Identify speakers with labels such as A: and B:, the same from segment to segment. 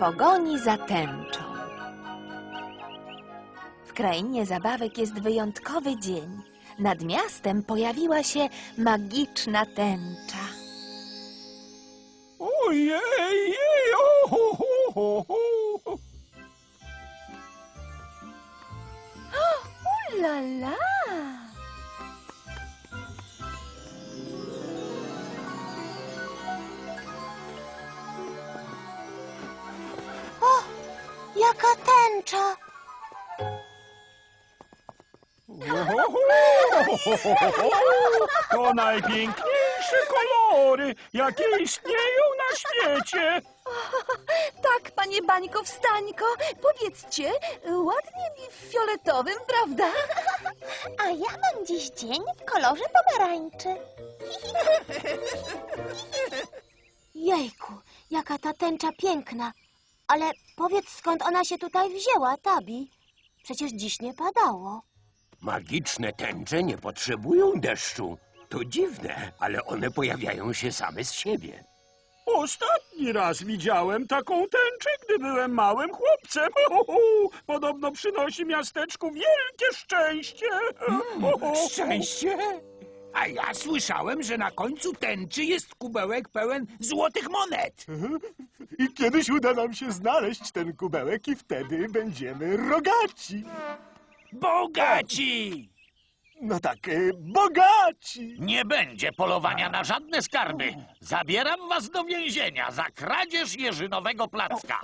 A: pogoni za tęczą. W krainie zabawek jest wyjątkowy dzień. Nad miastem pojawiła się magiczna tęcza.
B: Ojej, o, ho, ho, ho, ho. To najpiękniejsze kolory, jakie istnieją na świecie.
A: Tak, panie Bańko, wstańko, powiedzcie, ładnie mi w fioletowym, prawda?
C: A ja mam dziś dzień w kolorze pomarańczy. Jejku, jaka ta tęcza piękna. Ale powiedz, skąd ona się tutaj wzięła, Tabi? Przecież dziś nie padało.
D: Magiczne tęcze nie potrzebują deszczu. To dziwne, ale one pojawiają się same z siebie.
B: Ostatni raz widziałem taką tęczę, gdy byłem małym chłopcem. Podobno przynosi miasteczku wielkie szczęście.
E: Szczęście? A ja słyszałem, że na końcu tęczy jest kubełek pełen złotych monet.
F: I kiedyś uda nam się znaleźć ten kubełek i wtedy będziemy rogaci.
E: Bogaci!
F: No tak, e, bogaci.
E: Nie będzie polowania na żadne skarby. Zabieram was do więzienia za kradzież jeżynowego placka.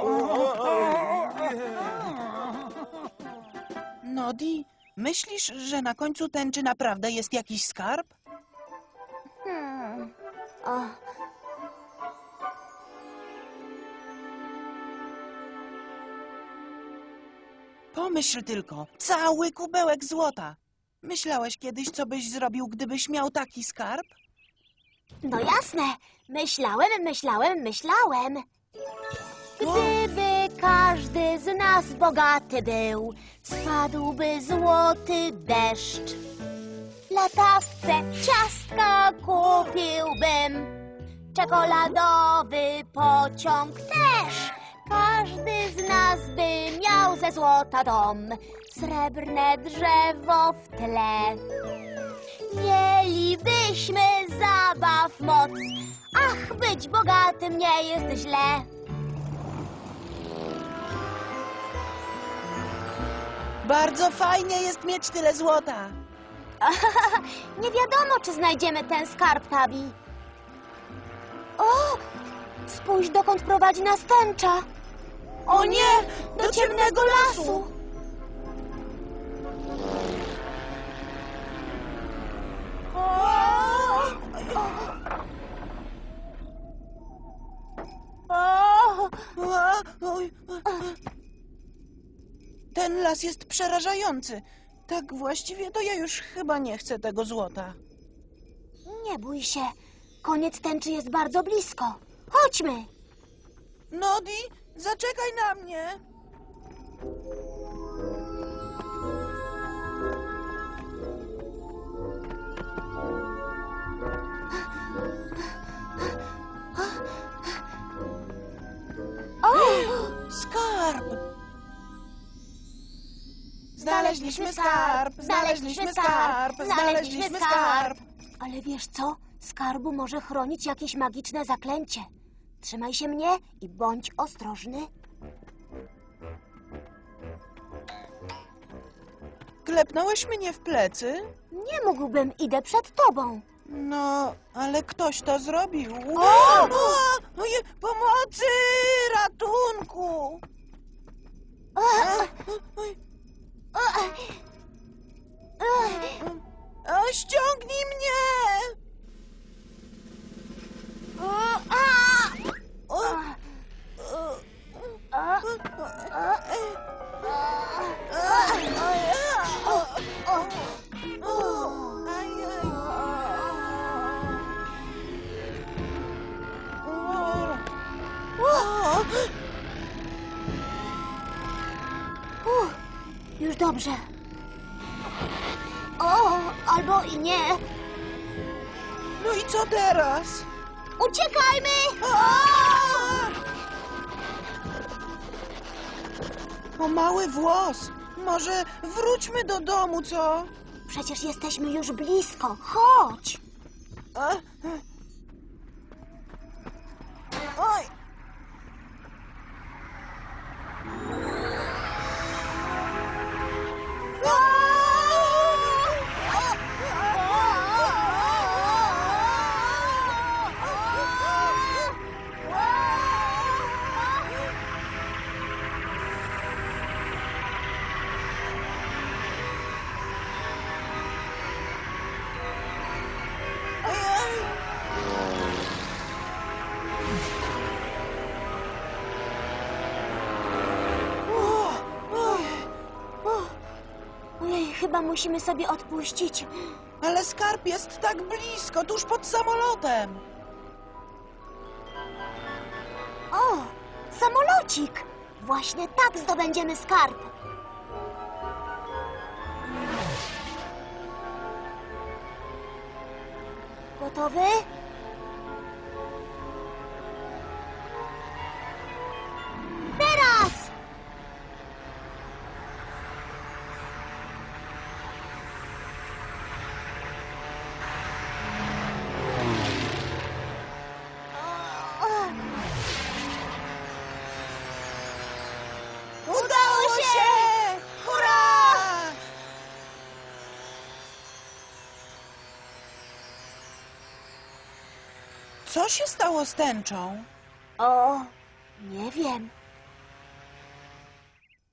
G: Nodi, myślisz, że na końcu tęczy naprawdę jest jakiś skarb?
C: Hmm. O,
G: Pomyśl tylko, cały kubełek złota. Myślałeś kiedyś, co byś zrobił, gdybyś miał taki skarb?
C: no jasne. Myślałem, myślałem, myślałem. Gdyby każdy z nas bogaty był, spadłby złoty deszcz. Latawce ciastka kupiłbym, czekoladowy pociąg też. Każdy z nas by miał ze złota dom, srebrne drzewo w tle. Mielibyśmy zabaw moc, ach, być bogatym nie jest źle.
G: Bardzo fajnie jest mieć tyle złota.
C: Nie wiadomo, czy znajdziemy ten skarb, Tabi. O! Spójrz, dokąd prowadzi nas tęcza.
G: O nie, do ciemnego lasu. Ten las jest przerażający. Tak właściwie to ja już chyba nie chcę tego złota.
C: Nie bój się. Koniec tęczy jest bardzo blisko. Chodźmy.
G: Nodi, zaczekaj na mnie. Skarb! Znaleźliśmy skarb! Znaleźliśmy skarb! Znaleźliśmy skarb!
C: Ale wiesz co? Skarbu może chronić jakieś magiczne zaklęcie. Trzymaj się mnie i bądź ostrożny.
G: Klepnąłeś mnie w plecy?
C: Nie mógłbym, idę przed tobą.
G: No, ale ktoś to zrobił.
C: O!
G: Oje, pomocy! Ratunku! Oj, o, ściągnij mnie! O, o,
C: Uff, już dobrze. O, albo i nie.
G: No i co teraz?
C: Uciekajmy!
G: A! O mały włos. Może wróćmy do domu, co?
C: Przecież jesteśmy już blisko. Chodź.
G: A?
C: Musimy sobie odpuścić.
G: Ale skarb jest tak blisko, tuż pod samolotem.
C: O, samolocik! Właśnie tak zdobędziemy skarb. Gotowy?
G: Co się stało z tęczą?
C: O, nie wiem.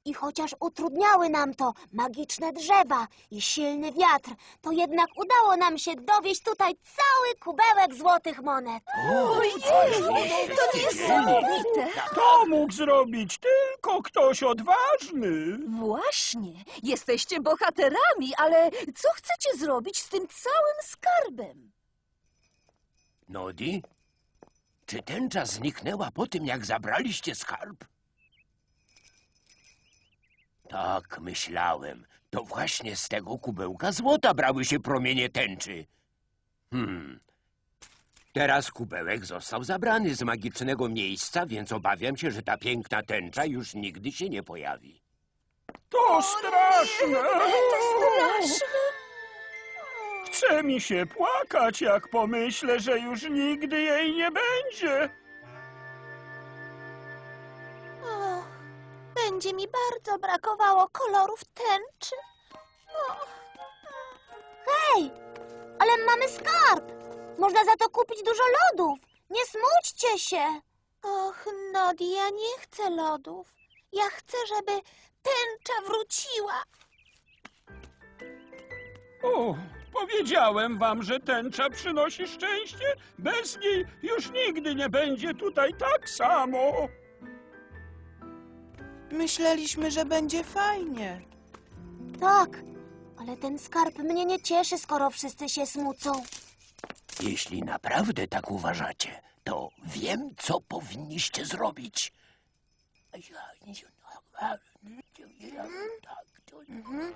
C: I chociaż utrudniały nam to magiczne drzewa i silny wiatr, to jednak udało nam się dowieść tutaj cały kubełek złotych monet.
A: To niesamowite!
B: To mógł zrobić tylko ktoś odważny.
A: Właśnie, jesteście bohaterami, ale co chcecie zrobić z tym całym skarbem?
D: Nodi? Czy tęcza zniknęła po tym, jak zabraliście skarb? Tak, myślałem. To właśnie z tego kubełka złota brały się promienie tęczy. Hmm. Teraz kubełek został zabrany z magicznego miejsca, więc obawiam się, że ta piękna tęcza już nigdy się nie pojawi.
B: To straszne.
A: Straszne!
B: Chce mi się płakać, jak pomyślę, że już nigdy jej nie będzie.
C: Och, będzie mi bardzo brakowało kolorów tęczy. Hej, ale mamy skarb. Można za to kupić dużo lodów. Nie smućcie się. Och, Nodi, ja nie chcę lodów. Ja chcę, żeby tęcza wróciła.
B: O, powiedziałem wam, że tęcza przynosi szczęście. Bez niej już nigdy nie będzie tutaj tak samo.
G: Myśleliśmy, że będzie fajnie.
C: Tak, ale ten skarb mnie nie cieszy, skoro wszyscy się smucą.
D: Jeśli naprawdę tak uważacie, to wiem, co powinniście zrobić.
C: Mhm.